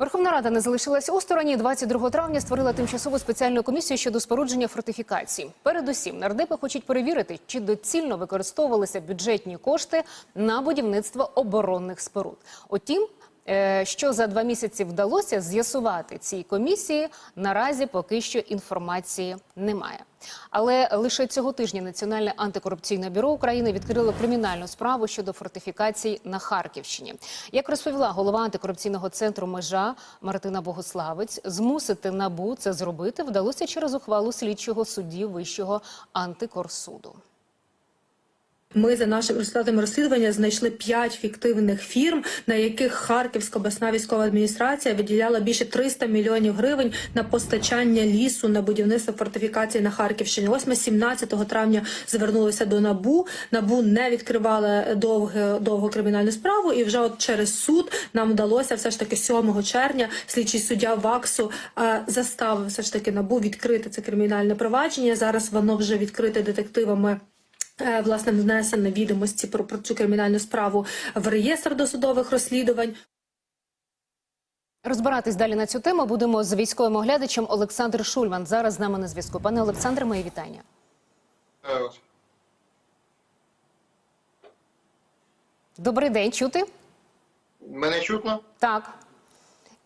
Верховна Рада не залишилась осторонь. 22 травня створила тимчасову спеціальну комісію щодо спорудження фортифікацій. Передусім, нардепи хочуть перевірити, чи доцільно використовувалися бюджетні кошти на будівництво оборонних споруд. Утім, що за два місяці вдалося з'ясувати цій комісії, наразі поки що інформації немає. Але лише цього тижня Національне антикорупційне бюро України відкрило кримінальну справу щодо фортифікацій на Харківщині. Як розповіла голова антикорупційного центру межа Мартина Богославець, змусити набу це зробити вдалося через ухвалу слідчого судді Вищого антикорсуду. Ми за нашими результатами розслідування знайшли п'ять фіктивних фірм, на яких Харківська обласна військова адміністрація виділяла більше 300 мільйонів гривень на постачання лісу на будівництво фортифікації на Харківщині. Ось ми 17 травня звернулися до набу. Набу не відкривали довге довгу кримінальну справу, і вже от через суд нам вдалося все ж таки 7 червня слідчий суддя ВАКСу е, заставив все ж таки набу відкрити це кримінальне провадження. Зараз воно вже відкрите детективами. Е, Власне, внесено відомості про, про цю кримінальну справу в реєстр досудових розслідувань. Розбиратись далі на цю тему будемо з військовим оглядачем Олександр Шульман. Зараз з нами на зв'язку. Пане Олександре, мої вітання. Добрий день, чути? Мене чутно? Так.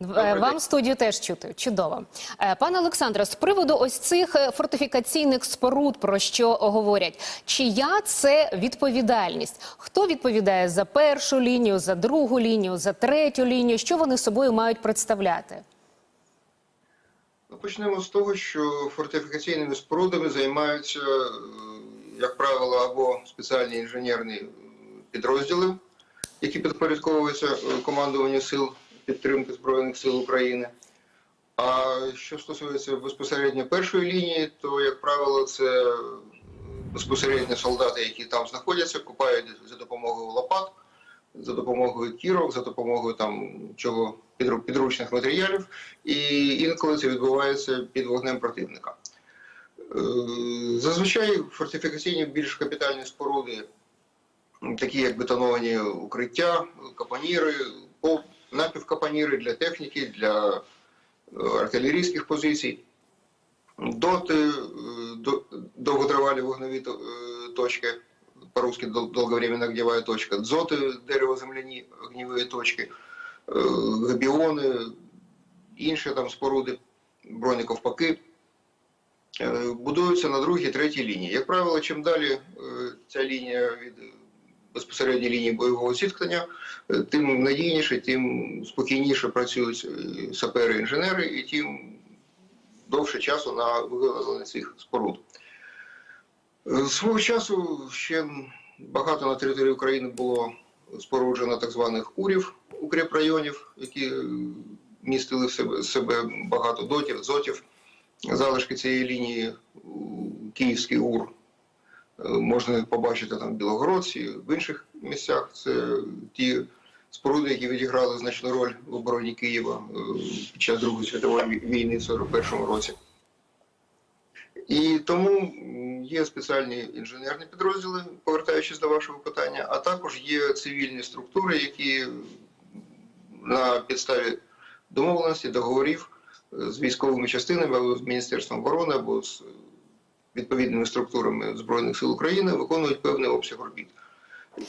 Е, Добрий Вам день. студію теж чути. Чудово. Е, Пане Олександре, з приводу ось цих е, фортифікаційних споруд, про що говорять, чия це відповідальність? Хто відповідає за першу лінію, за другу лінію, за третю лінію? Що вони собою мають представляти? Ну, Почнемо з того, що фортифікаційними спорудами займаються, як правило, або спеціальні інженерні підрозділи, які підпорядковуються командуванню сил підтримки Збройних сил України. А що стосується безпосередньо першої лінії, то, як правило, це безпосередньо солдати, які там знаходяться, купають за допомогою лопат, за допомогою кірок, за допомогою там чого підручних матеріалів, і інколи це відбувається під вогнем противника. Е, Зазвичай фортифікаційні більш капітальні споруди, такі як бетоновані укриття, капоніри, напівкапоніри для техніки, для е, артилерійських позицій, доти, е, довготривалі вогневі е, точки, по-русски долговременная огневая точка, дзоти, дерево-земляні огневі точки, габіони, інші там споруди, бронековпаки будуються на другій, третій лінії. Як правило, чим далі ця лінія від безпосередньої лінії бойового зіткнення, е, тим надійніше, тим спокійніше працюють е, сапери-інженери, і тим довше часу на виготовлення цих споруд. Е, Свого часу ще багато на території України було споруджено так званих урів, укріпрайонів, які містили в себе, себе багато дотів, зотів. Залишки цієї лінії Київський УР можна побачити там в Білогородці, в інших місцях. Це ті споруди, які відіграли значну роль в обороні Києва е, під час Другої світової війни в 41-му році. І тому є спеціальні інженерні підрозділи, повертаючись до вашого питання, а також є цивільні структури, які на підставі домовленості, договорів е, з військовими частинами або з Міністерством оборони, або з е, відповідними структурами Збройних сил України виконують певний обсяг робіт.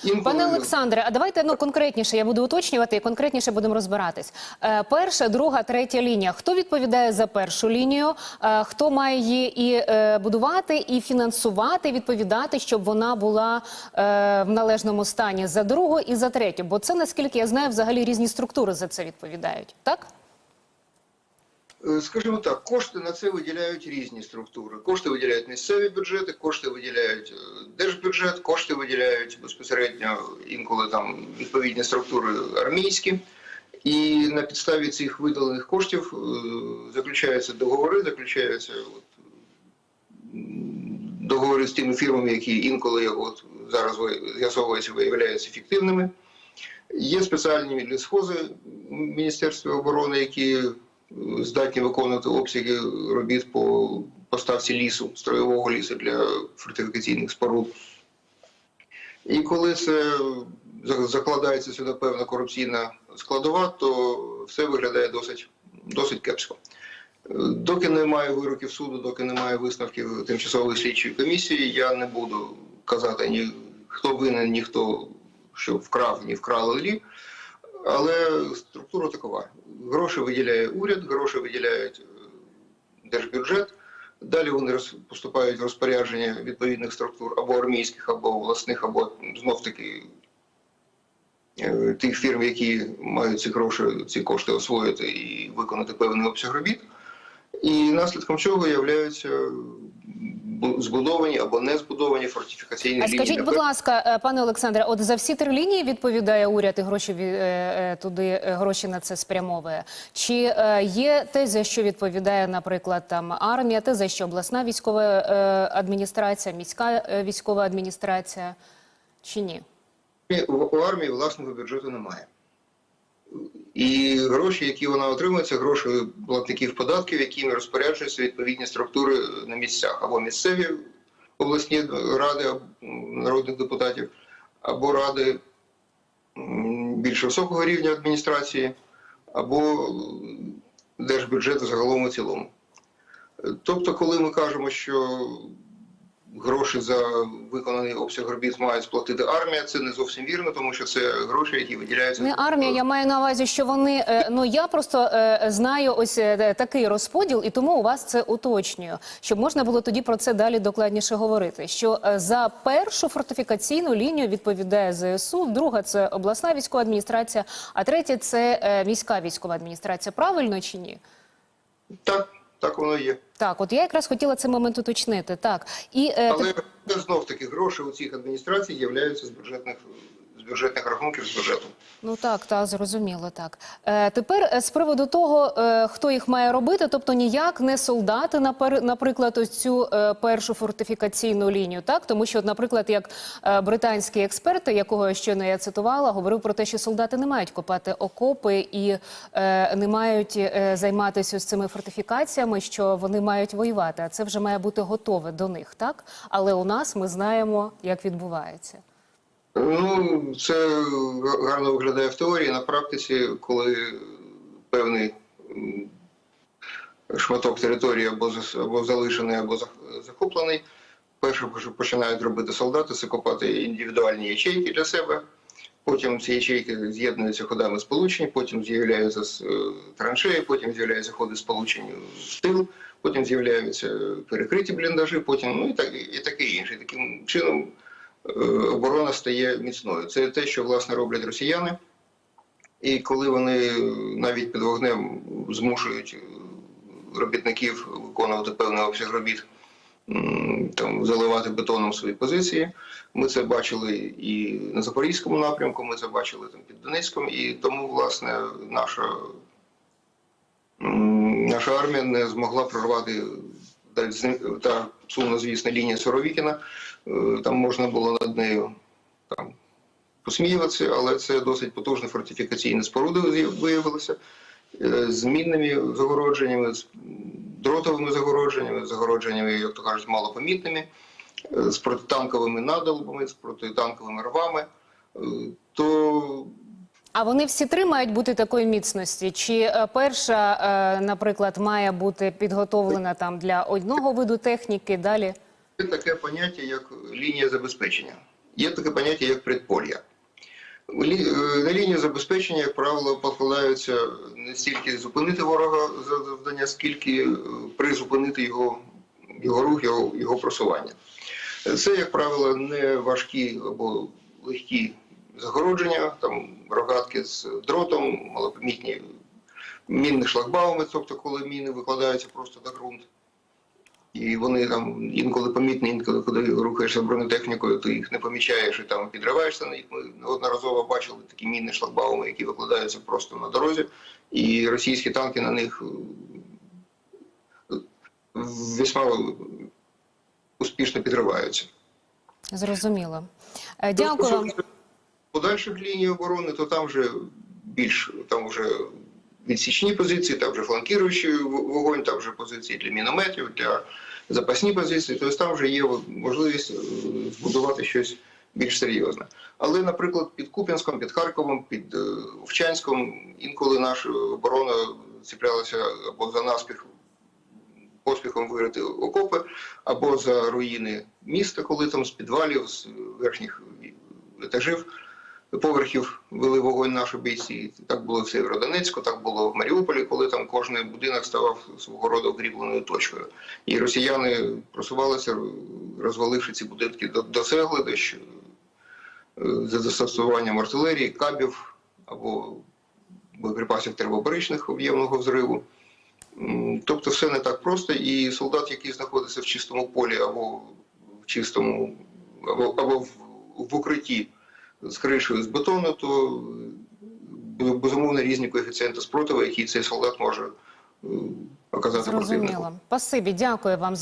Інколи- Пане Олександре, а давайте ну конкретніше. Я буду уточнювати і конкретніше будемо розбиратись. Е, перша, друга, третя лінія. Хто відповідає за першу лінію? Е, хто має її і е, будувати, і фінансувати, відповідати, щоб вона була е, в належному стані за другу і за третю? Бо це наскільки я знаю, взагалі різні структури за це відповідають. Так Скажімо так, кошти на це виділяють різні структури. Кошти виділяють місцеві бюджети, кошти виділяють е, держбюджет, кошти виділяють безпосередньо інколи там відповідні структури армійські. І на підставі цих виділених коштів е, заключаються договори, заключаються от, договори з тими фірмами, які інколи от зараз з'ясовується, виявляються фіктивними. Є спеціальні лісхози в Міністерстві оборони, які е, здатні виконувати обсяги робіт по поставці лісу, строєвого лісу для фортифікаційних споруд. І коли це закладається сюди певна корупційна складова, то все виглядає досить, досить кепсько. Доки немає вироків суду, доки немає висновків тимчасової слідчої комісії, я не буду казати ні хто винен, ні хто що вкрав, ні вкрали лі. Але структура такова: гроші виділяє уряд, гроші виділяють е, держбюджет. Далі вони поступають в розпорядження відповідних структур або армійських, або обласних, або знов таки е, тих фірм, які мають ці гроші, ці кошти освоїти і виконати певний обсяг робіт. І наслідком чого являються збудовані або не збудовані фортифікаційні А лінії. скажіть, будь ласка, е, пане Олександре, от за всі три лінії відповідає уряд і гроші е, е, туди гроші на це спрямовує? Чи є те, за що відповідає, наприклад, там армія, те, за що обласна військова адміністрація, міська військова адміністрація? Чи ні? У армії власного бюджету немає. І гроші, які вона отримує, це гроші платників податків, якими розпоряджуються відповідні структури на місцях, або місцеві обласні ради народних депутатів, або ради більш високого рівня адміністрації, або держбюджету загалом у цілому. Тобто, коли ми кажемо, що гроші за виконаний обсяг робіт має сплатити армія, це не зовсім вірно, тому що це гроші, які виділяються Не армія, я маю на увазі, що вони е, ну я просто е, знаю ось е, такий розподіл, і тому у вас це уточнюю, щоб можна було тоді про це далі докладніше говорити. Що за першу фортифікаційну лінію відповідає ЗСУ, друга це обласна військова адміністрація, а третя це міська військова адміністрація. Правильно чи ні? Так, так воно є. Так, от я якраз хотіла цей момент уточнити. Так і е, Але знов таки гроші у цих адміністрацій являються з бюджетних з бюджетних рахунків з бюджету. Ну так, так, зрозуміло, так. Е, тепер е, з приводу того, е, хто їх має робити, тобто ніяк не солдати, напер- наприклад, ось цю е, першу фортифікаційну лінію, так? Тому що, наприклад, як е, британський експерт, якого щойно я цитувала, говорив про те, що солдати не мають копати окопи і е, не мають е, займатися ось цими фортифікаціями, що вони мають воювати, а це вже має бути готове до них, так? Але у нас ми знаємо, як відбувається. Ну, це гарно виглядає в теорії. На практиці, коли певний шматок території або, або залишений, або зах- захоплений, перше, що починають робити солдати, це копати індивідуальні ячейки для себе. Потім ці ячейки з'єднуються ходами сполучень, потім з'являються е, траншеї, потім з'являються ходи сполучень в тил, потім з'являються перекриті бліндажі, потім ну і так і таке інше. Таким чином оборона стає міцною. Це те, що власне роблять росіяни. І коли вони навіть під вогнем змушують е, робітників виконувати певний обсяг робіт, там заливати бетоном свої позиції. Ми це бачили і на Запорізькому напрямку, ми це бачили там під Донецьком, і тому, власне, наша, наша армія не змогла прорвати та, сумно, звісно, лінія Суровікіна. Е, Там можна було над нею там, посміюватися, але це досить потужна фортифікаційна споруда виявилася е, з мінними загородженнями, з дротовими загородженнями, загородженнями, як то кажуть, малопомітними, е, з протитанковими надолбами, з протитанковими рвами. То А вони всі три мають бути такої міцності? Чи перша, наприклад, має бути підготовлена там для одного виду техніки? Далі Є таке поняття, як лінія забезпечення. Є таке поняття, як предполья. Лі- е, На лінію забезпечення, як правило, покладаються не стільки зупинити ворога за завдання, скільки е, призупинити його, його рух, його, його просування. Це, як правило, не важкі або легкі загородження, там рогатки з дротом, малопомітні мінні шлагбауми, тобто коли міни викладаються просто на ґрунт. І вони там інколи помітні, інколи коли рухаєшся бронетехнікою, ти їх не помічаєш і там підриваєшся на них. Ми неодноразово бачили такі мінні шлагбауми, які викладаються просто на дорозі, і російські танки на них е, весьма успішно підриваються. зрозуміло. Е, Дякую подальших ліній оборони, то там вже більш там вже відсічні позиції, там вже фланкіруючий вогонь, там вже позиції для мінометів, для запасні позиції. Тобто там вже є можливість е, збудувати щось більш серйозна. Але, наприклад, під Куп'янськом, під Харковом, під е, Овчанськом інколи наша оборона цеплялася або за наспіх поспіхом вирити окопи, або за руїни міста, коли там з підвалів, з верхніх етажів, поверхів вели вогонь наші бійці. Так було в Сєвєродонецьку, так було в Маріуполі, коли там кожен будинок ставав свого роду укріпленою точкою. І росіяни просувалися, розваливши ці будинки до, до цегли, е, за застосуванням артилерії, кабів або боєприпасів термобаричних об'ємного взриву. Тобто все не так просто, і солдат, який знаходиться в чистому полі або в чистому, або, або в, в укритті з кришею з бетону, то е, безумовно різні коефіцієнти спротиву, які цей солдат може оказати оказати противнику. Зрозуміло. Спасибі, дякую вам.